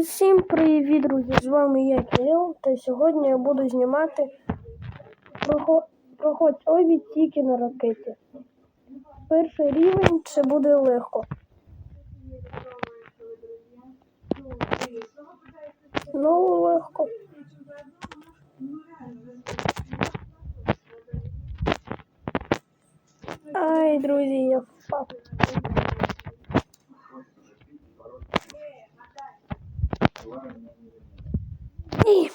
Усім привіт, друзі! З вами я Кирил, та сьогодні я буду знімати проход, обі тільки на ракеті. Перший рівень це буде легко. Знову легко. Ай, друзі, я впав. Ні.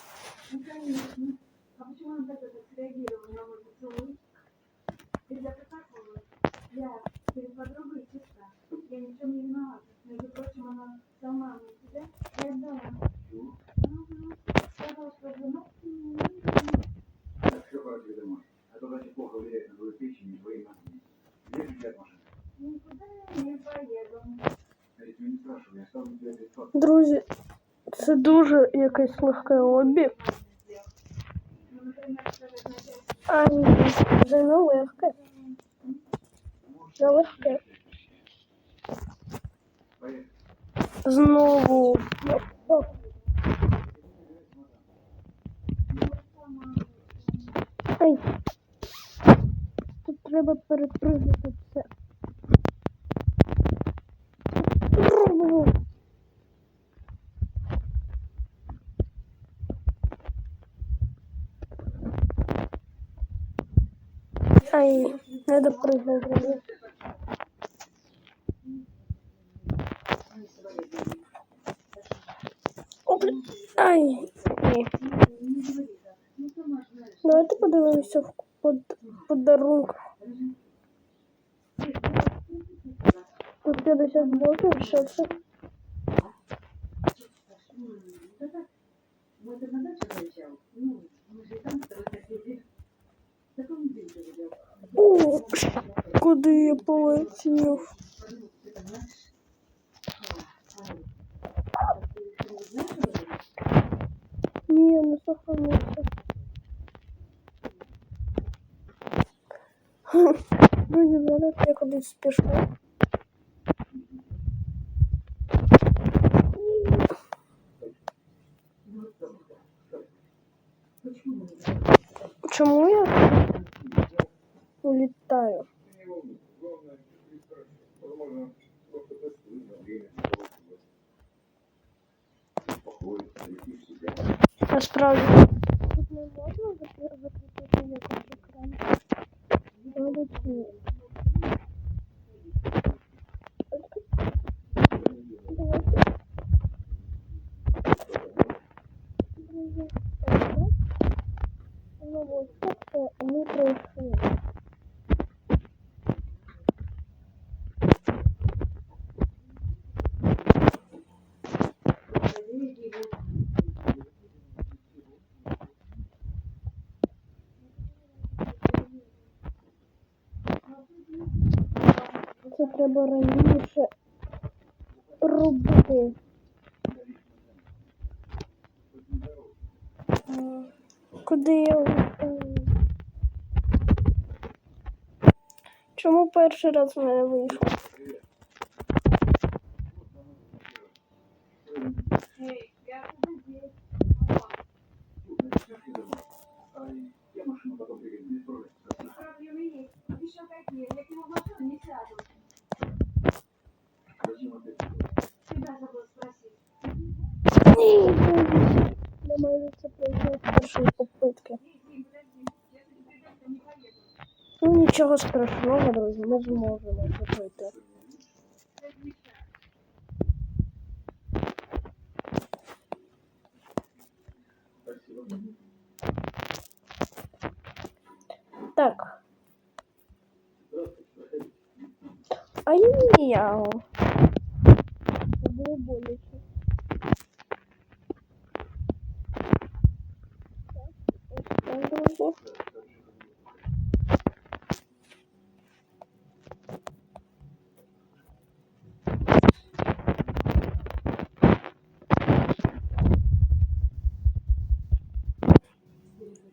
Друзі, це дуже якесь легке обі. А ні, це не легке. Це легке. Знову. Ай. Тут треба перепрыгнути це. Пробував. Ай, не допрыгнув, друзі. О, блін. Ай, ні. Давайте подивимося в под, подарунок. Тут 50 блоків, що це? куди я полетів? Ты там знаешь? А, а, ты еще не знаешь об этом? Ні, я не сохранився. Друзі, зараз я кудись спішу. Почему мы не знаем? Чому я улітаю? Возможно, просто тестовый на время. Успокоиться, прийти в себя. Насправді. Тут не можна закрити якось екран. Мабуть, ні. Давайте. Друзі, так. Ну ось це ми пройшли. Це треба раніше робити. Куди я? Чому перший раз в мене вийшло? Нічого страшного, друзі, ми зможемо це пройти. Спасибо. Так. Ай-яу. Це було боляче. Так, ось так, друзі.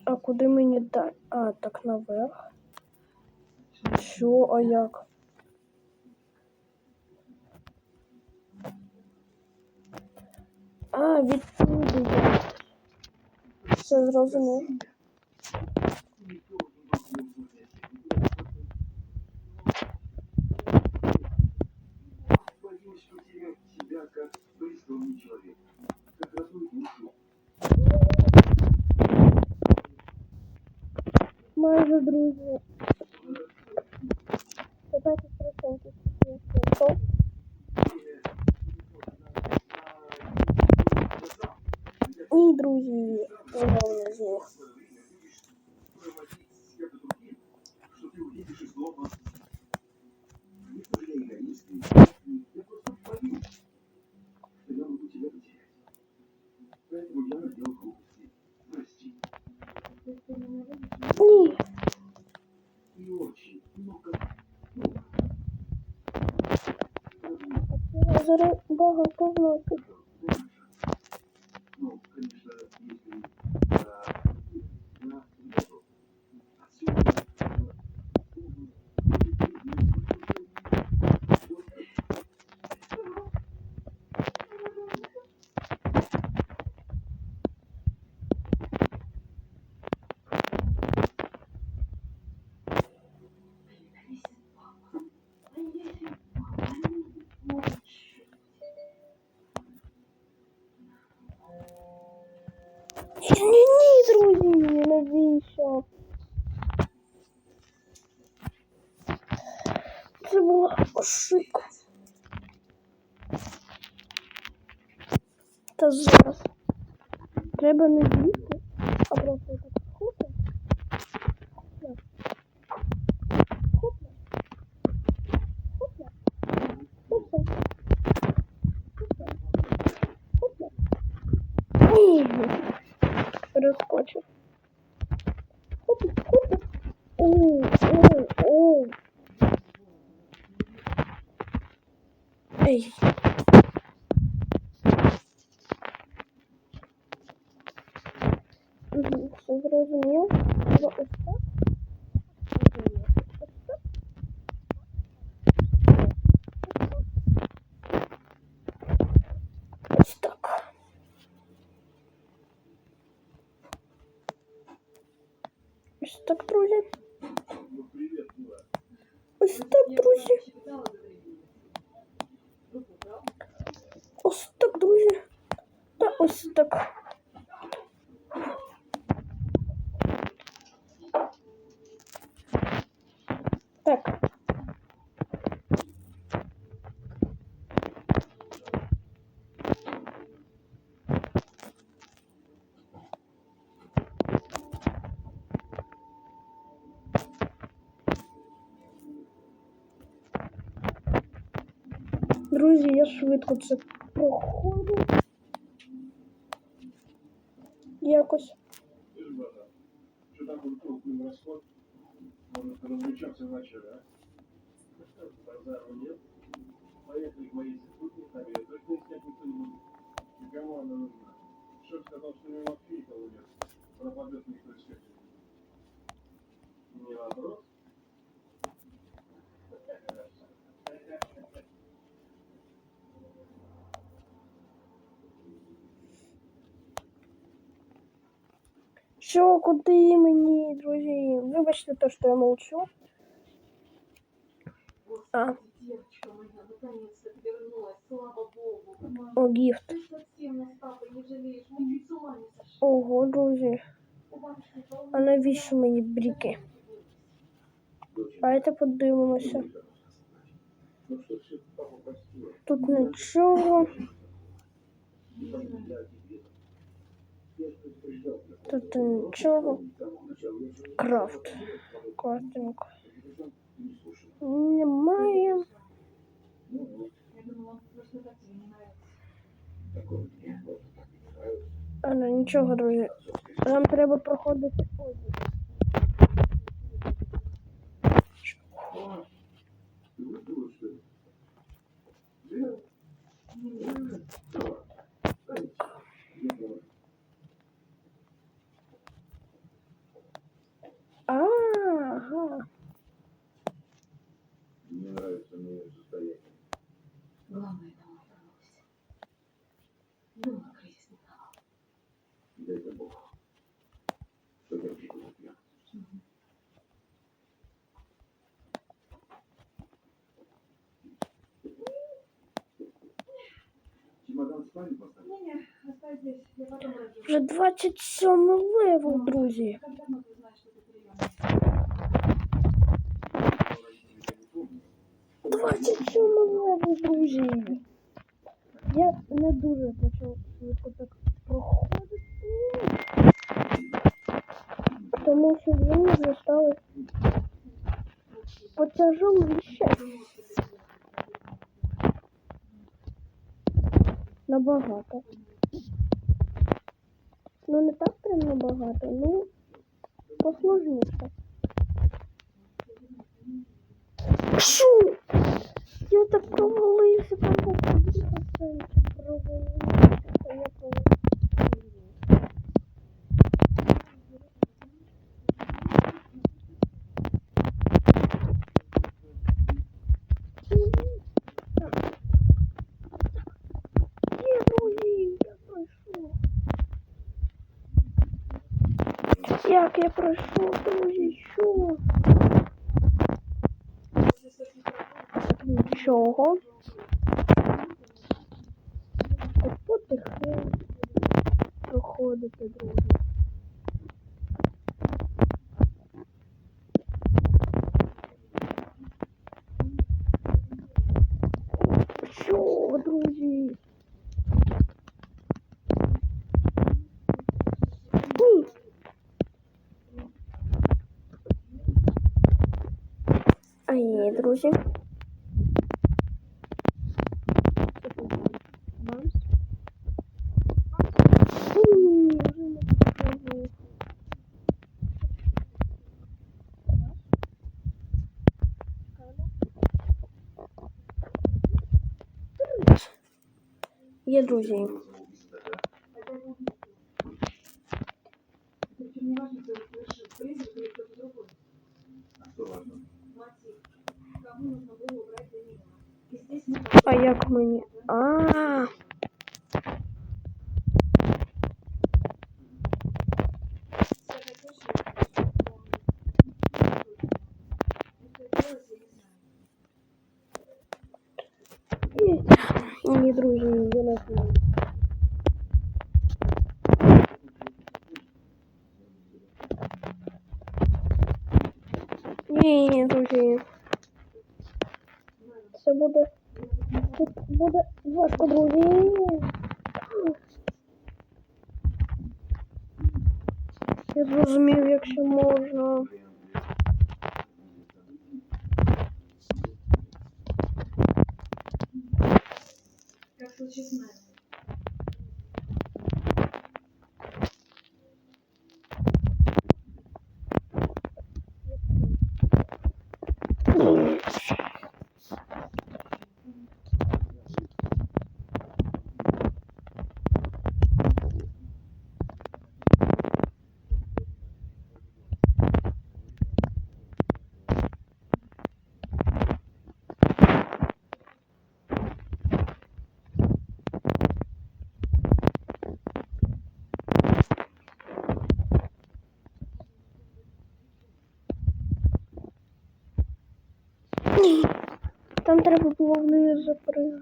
А куди мені далі? А, так наверх. Що, а як? А, відтуди. Все зрозумів. Майже багато вносить. Треба не бігти, а просто так хопля. Хопля. Хопля. Хопля. Хопля. Хопля. Хопля. Ні. Перескочив. Хопля, хопля. Оу, оу, оу. Ей. Угу, все зрозумів. Треба ось так. Зрозумів. Ось так. Ось так. Ось так, друзі. Ну, привет, Мила. Ось так, друзі. Ось так, друзі. Та ось так. Так. Друзі, я швидко це проходжу. Якось. Разлучаться начали, а? Базару нет. Поехали к моей там ее точно искать никто не будет. И кому она нужна? Шеф сказал, что мимо Фейкова нет. Пропадет никто искать. Не вопрос. Що, куди мені, друзі? Вибачте те, що я молчу. Мама, о, гіфт. Ого, друзі. А навіщо мені бріки? Давайте подивимося. Тут нічого. Тут нічого. Крафт. Крафтинг. Немає. А, ну нічого, друзі. Нам треба проходити одяг. Вже 27 левел, друзі. Как давно ты знаешь, что ты приемный? Но родители не помнят. 27 левел, друзі. Я не дуже почав швидко так проходити. Тому що мені вже стало потяжеліше. Набагато. Ну не так прям набагато, ну посложніше. Шу! Я так провалився, 50% провалився, а я провалився. Є, друзі, я пройшов. Як я пройшов, друзі, що? Нічого. Потихеньку проходити, друзі. Що, друзі? Ні. А є, друзі. Є, друзі. Причем не А як мені? А, все хотели, є. Ні, друзі, я не знаю. Ні, ні, друзі. Це буде. Тут буде важко, друзі. Я зрозумів, якщо можна. Как в случае Там треба було вниз мне.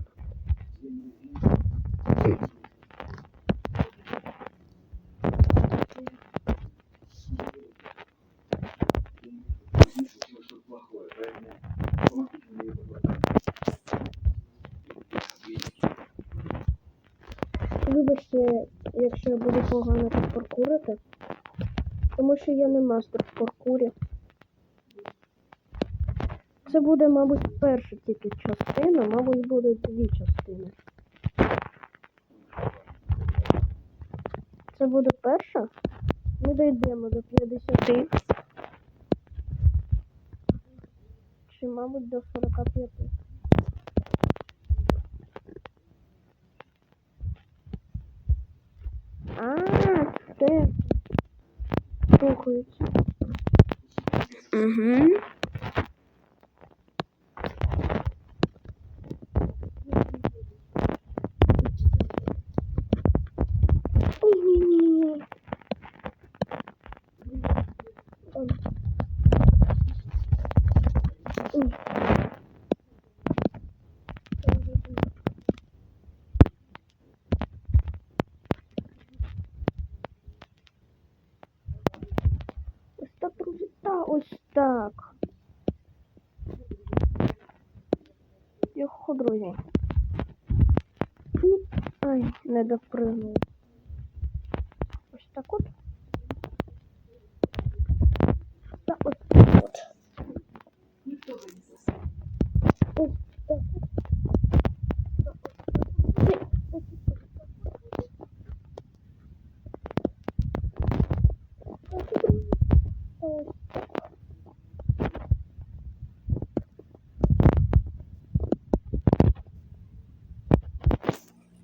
Вибачте, якщо я буду погано паркурити, тому що я не мастер в паркурі. Це буде, мабуть, перша тільки частина, мабуть, буде дві частини. Це буде перша. Ми дійдемо до 50. Чи, мабуть, до 45. А, це рухається. Угу. Ні-ні-ні. Ой. Ой. Так. Йохо, друзі. Ні. Ай, не допригнув. Ось так от. Та ось так от. Никто бы не сосал. Ось так от. Та ось так от. Ні, ось так от. Ось, друзі. Ось так.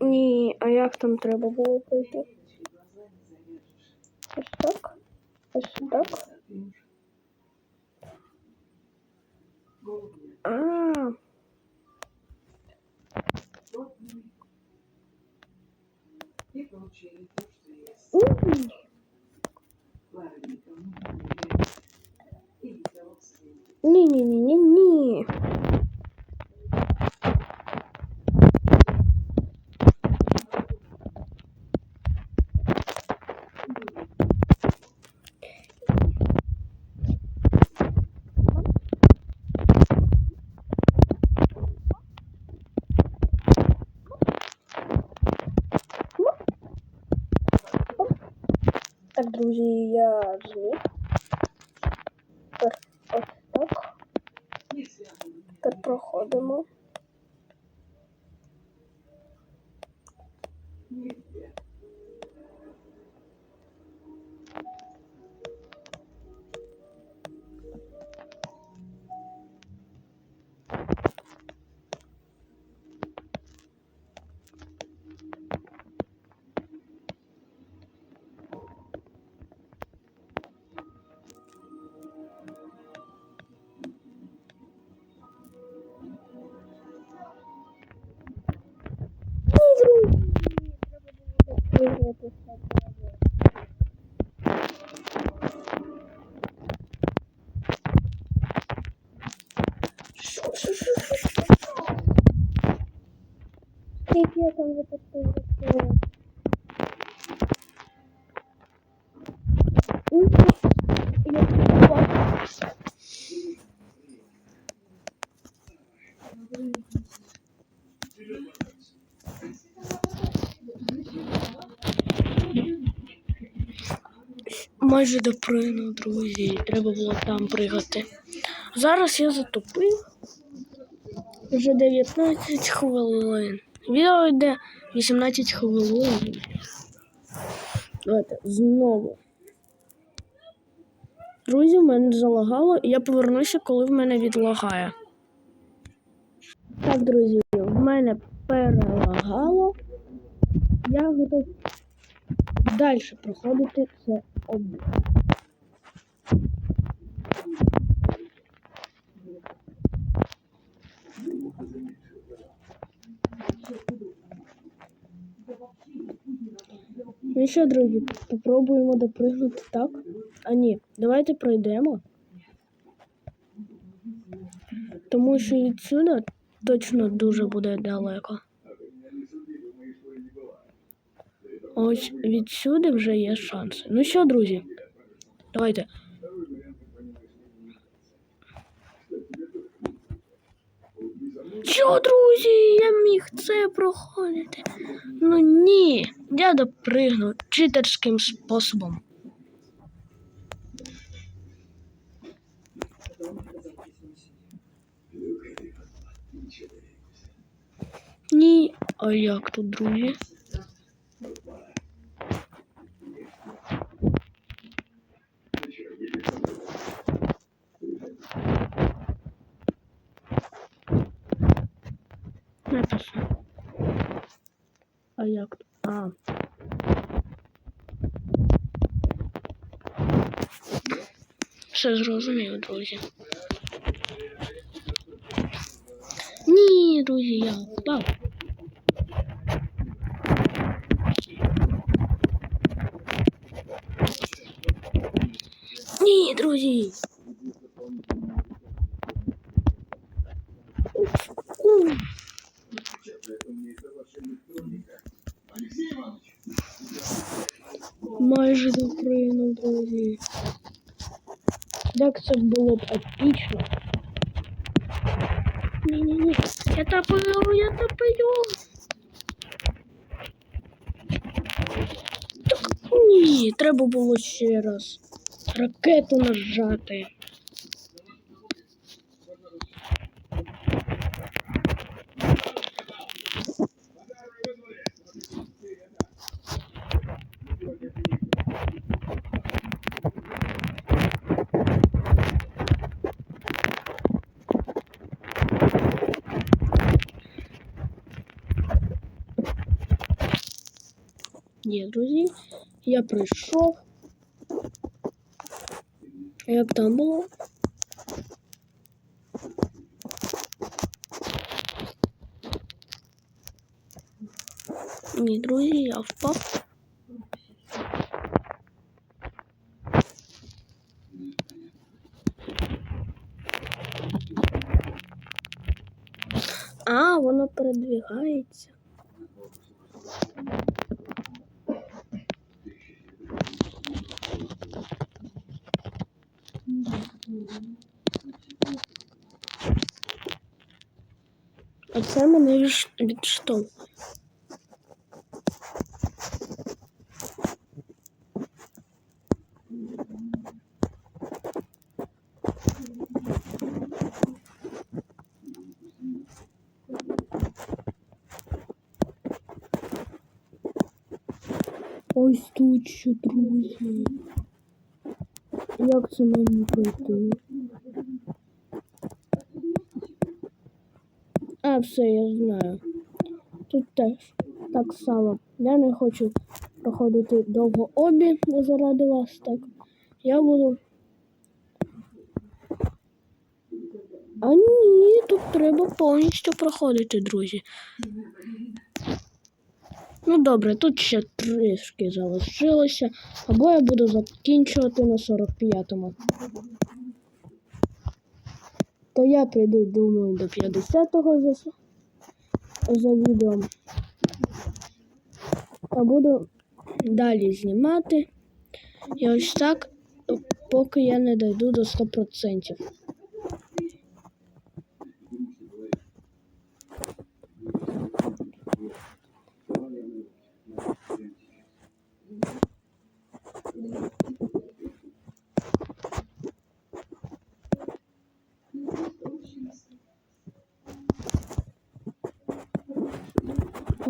Ні, а як там треба було пройти? Там запустив? Майже допригнув, друзі. Треба було там пригати. Зараз я затопив. Вже 19 хвилин. Відео йде 18 хвилин. Давайте знову. Друзі, в мене залагало, і я повернуся, коли в мене відлагає. Так, друзі, в мене перелагало. Я готов далі проходити це об'єкт. Ну що, друзі, попробуємо допригнути так. А ні, давайте пройдемо. Тому що відсюди точно дуже буде далеко. Ось відсюди вже є шанси. Ну що, друзі, давайте. Що, друзі, я міг це проходити. Ну ні, я допригну читерським способом. Ні, а як тут, друзі? Написано. А як? А. Все зрозуміло, друзі. Ні, друзі, я впав. Ні, друзі. Майже допригнув, друзі. Як це було б епічно. Ні-ні-ні. Я тапаю, я тапаю. Так, ні, треба було ще раз. Ракету нажати. Є, друзі, я прийшов. Як там було? Ні, друзі, я впав. А, воно передвигається. Це мене відш- відштовхує. Ось тут що, друзі. Як це мені пройти? Все, я знаю. Тут теж так само. Я не хочу проходити довго обі заради вас, так. Я буду. А ні, тут треба повністю проходити, друзі. Ну добре, тут ще трішки залишилося, або я буду закінчувати на 45-му. То я прийду, думаю, до 50-го за, за відео. А буду далі знімати. І ось так, поки я не дойду до 100%.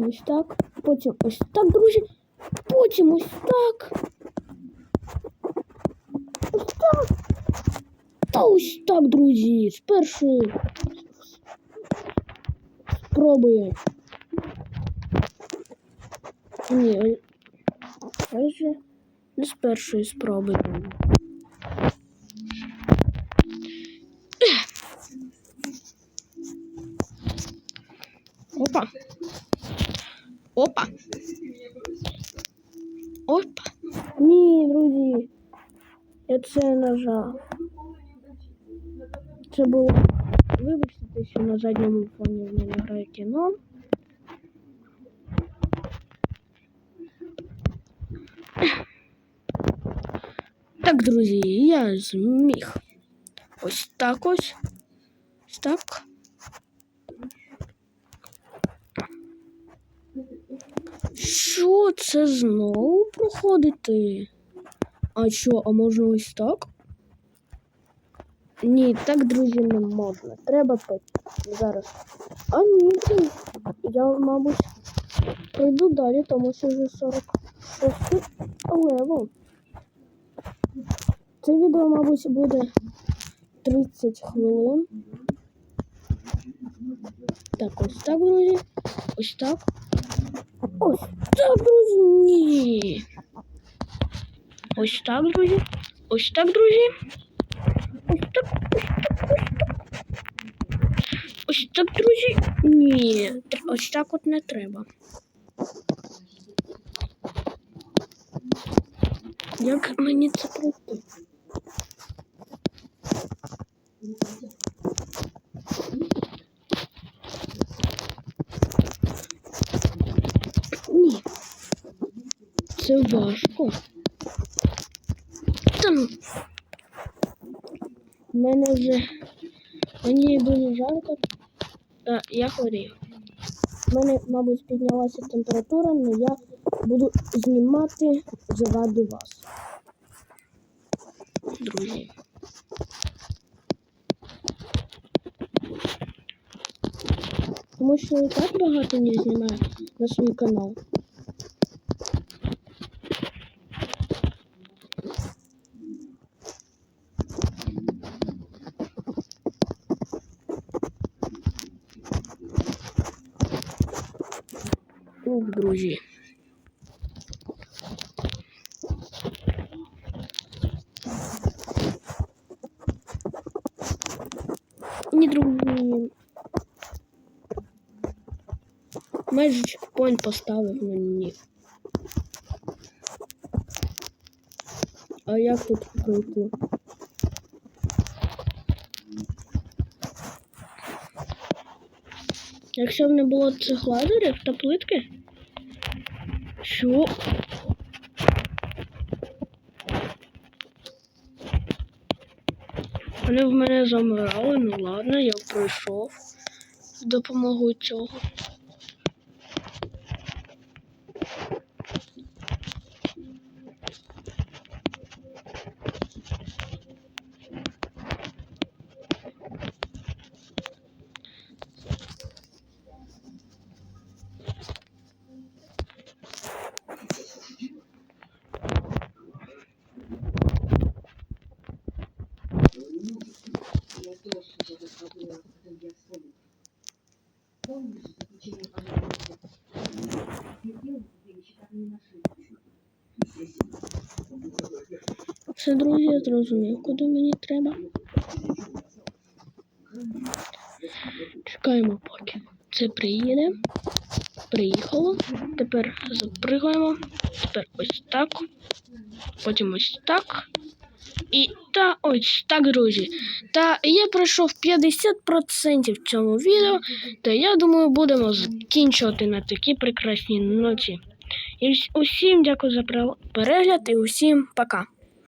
Ось так. Потім ось так, друзі. Потім ось так. Ось так. Та ось так, друзі. З першої спроби. Ні, ой- ось же не з першої спроби. Опа. Опа. Ні, друзі. Я це нажав. Це було. Вибачте, що на задньому фоні в мене грає кіно. Так, друзі, я зміг. Ось так ось. Це знову проходити? А що, а можна ось так? Ні, так, друзі, не можна. Треба зараз. А ні. Я, мабуть, пройду далі, тому що вже 46 левел. Це відео, мабуть, буде 30 хвилин. Так, ось так, друзі. Ось так. Ось так, друзі. Ні. Ось так, друзі. Ось так, друзі. Ось так, ось так, ось так. Ось так, друзі. Ні. Ось так от не треба. Як мені це пройти? Ні. Це важко. Та ну. в мене вже мені дуже жарко, та я хворію. У мене, мабуть, піднялася температура, але я буду знімати заради вас. Друзі. Тому що і так багато не знімаю на свій канал. Ох, друзі. Ні, друзі. Майже чекпоінт поставив на ні. А як тут пройти? Якщо б не було цих лазерів та плитки. Що? Вони в мене замирали, ну ладно, я пройшов допомогою цього. Все, друзі, я зрозумів, куди мені треба. Чекаємо поки. Це приїде. Приїхало. Тепер запригуємо. Тепер ось так. Потім ось так. І та ось так, друзі. Та я пройшов 50% в цьому відео. Та я думаю, будемо закінчувати на такій прекрасній ноті. І усім дякую за перегляд і усім пока.